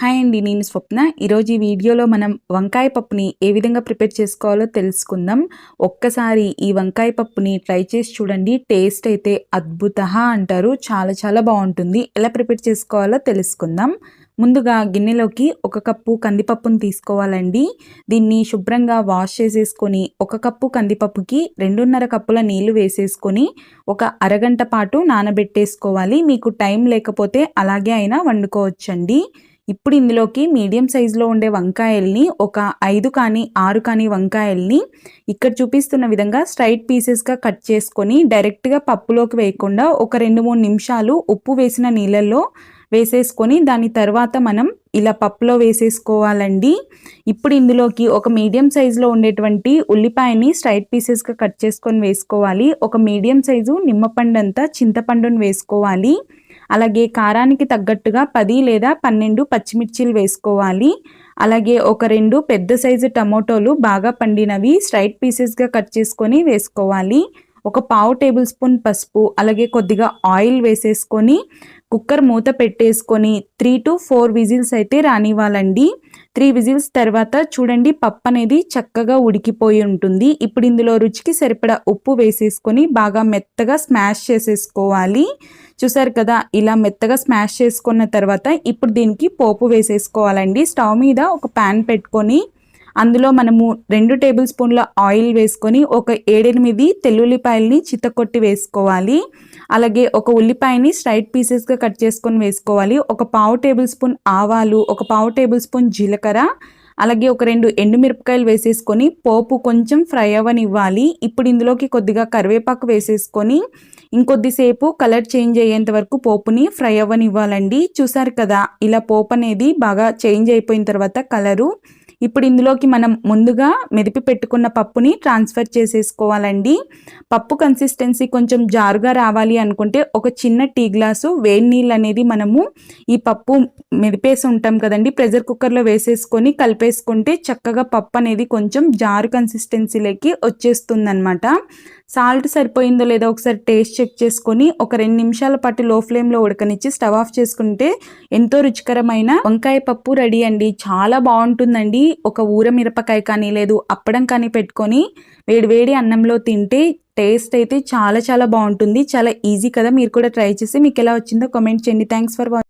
Hi అండి నేను స్వప్న. ఈరోజు ఈ వీడియోలో మనం వంకాయ పప్పుని ఏ విధంగా ప్రిపేర్ చేసుకోవాలో తెలుసుకుందాం. ఒక్కసారి ఈ వంకాయ పప్పుని ట్రై చేసి చూడండి. టేస్ట్ అయితే అద్భుత అంటారు. చాలా చాలా బాగుంటుంది. ఎలా ప్రిపేర్ చేసుకోవాలో తెలుసుకుందాం. ముందుగా గిన్నెలోకి ఒక కప్పు కందిపప్పును తీసుకోవాలండి. దీన్ని శుభ్రంగా వాష్ చేసేసుకొని ఒక కప్పు కందిపప్పుకి రెండున్నర కప్పుల నీళ్ళు వేసేసుకొని ఒక అరగంట పాటు నానబెట్టేసుకోవాలి. మీకు టైం లేకపోతే అలాగే అయినా వండుకోవచ్చండి. ఇప్పుడు ఇందులోకి మీడియం సైజులో ఉండే వంకాయల్ని ఒక ఐదు కానీ ఆరు కానీ వంకాయల్ని ఇక్కడ చూపిస్తున్న విధంగా స్ట్రైట్ పీసెస్గా కట్ చేసుకొని డైరెక్ట్గా పప్పులోకి వేయకుండా ఒక రెండు మూడు నిమిషాలు ఉప్పు వేసిన నీళ్ళల్లో వేసేసుకొని దాని తర్వాత మనం ఇలా పప్పులో వేసేసుకోవాలండి. ఇప్పుడు ఇందులోకి ఒక మీడియం సైజులో ఉండేటువంటి ఉల్లిపాయని స్ట్రైట్ పీసెస్గా కట్ చేసుకొని వేసుకోవాలి. ఒక మీడియం సైజు నిమ్మపండు అంతా చింతపండును వేసుకోవాలి. అలాగే కారానికి తగ్గట్టుగా పది లేదా పన్నెండు పచ్చిమిర్చీలు వేసుకోవాలి. అలాగే ఒక రెండు పెద్ద సైజు టమోటోలు బాగా పండినవి స్ట్రైట్ పీసెస్గా కట్ చేసుకొని వేసుకోవాలి. ఒక పావు టేబుల్ స్పూన్ పసుపు అలాగే కొద్దిగా ఆయిల్ వేసేసుకొని కుక్కర్ మూత పెట్టేసుకొని త్రీ టు ఫోర్ విజిల్స్ అయితే రానివ్వాలండి. త్రీ విజిల్స్ తర్వాత చూడండి పప్పు అనేది చక్కగా ఉడికిపోయి ఉంటుంది. ఇప్పుడు ఇందులో రుచికి సరిపడా ఉప్పు వేసేసుకొని బాగా మెత్తగా స్మాష్ చేసేసుకోవాలి. చూసారు కదా ఇలా మెత్తగా స్మాష్ చేసుకున్న తర్వాత ఇప్పుడు దీనికి పోపు వేసేసుకోవాలండి. స్టవ్ మీద ఒక ప్యాన్ పెట్టుకొని అందులో మనము రెండు టేబుల్ స్పూన్ల ఆయిల్ వేసుకొని ఒక ఏడెనిమిది తెల్లుల్లిపాయల్ని చిత్తకొట్టి వేసుకోవాలి. అలాగే ఒక ఉల్లిపాయని స్ట్రైట్ పీసెస్గా కట్ చేసుకొని వేసుకోవాలి. ఒక పావు టేబుల్ స్పూన్ ఆవాలు ఒక పావు టేబుల్ స్పూన్ జీలకర్ర అలాగే ఒక రెండు ఎండుమిరపకాయలు వేసేసుకొని పోపు కొంచెం ఫ్రై అవ్వనివ్వాలి. ఇప్పుడు ఇందులోకి కొద్దిగా కరివేపాకు వేసేసుకొని ఇంకొద్దిసేపు కలర్ చేంజ్ అయ్యేంత వరకు పోపుని ఫ్రై అవ్వనివ్వాలండి. చూసారు కదా ఇలా పోపు అనేది బాగా చేంజ్ అయిపోయిన తర్వాత కలరు ఇప్పుడు ఇందులోకి మనం ముందుగా మెదిపి పెట్టుకున్న పప్పుని ట్రాన్స్ఫర్ చేసేసుకోవాలండి. పప్పు కన్సిస్టెన్సీ కొంచెం జారుగా రావాలి అనుకుంటే ఒక చిన్న టీ గ్లాసు వేడి నీళ్ళు అనేది మనము ఈ పప్పు మెదిపేసి ఉంటాం కదండి. ప్రెషర్ కుక్కర్లో వేసేసుకొని కలిపేసుకుంటే చక్కగా పప్పు అనేది కొంచెం జారు కన్సిస్టెన్సీలోకి వచ్చేస్తుందన్నమాట. సాల్ట్ సరిపోయిందో లేదో ఒకసారి టేస్ట్ చెక్ చేసుకొని ఒక రెండు నిమిషాల పాటు లో ఫ్లేమ్లో ఉడకనిచ్చి స్టవ్ ఆఫ్ చేసుకుంటే ఎంతో రుచికరమైన వంకాయ పప్పు రెడీ అండి. చాలా బాగుంటుందండి. ఒక ఊర మిరపకాయ కానీ లేదు అప్పడం కానీ పెట్టుకొని వేడివేడి అన్నంలో తింటే టేస్ట్ అయితే చాలా చాలా బాగుంటుంది. చాలా ఈజీ కదా మీరు కూడా ట్రై చేసి మీకు ఎలా వచ్చిందో కామెంట్ చేయండి. Thanks for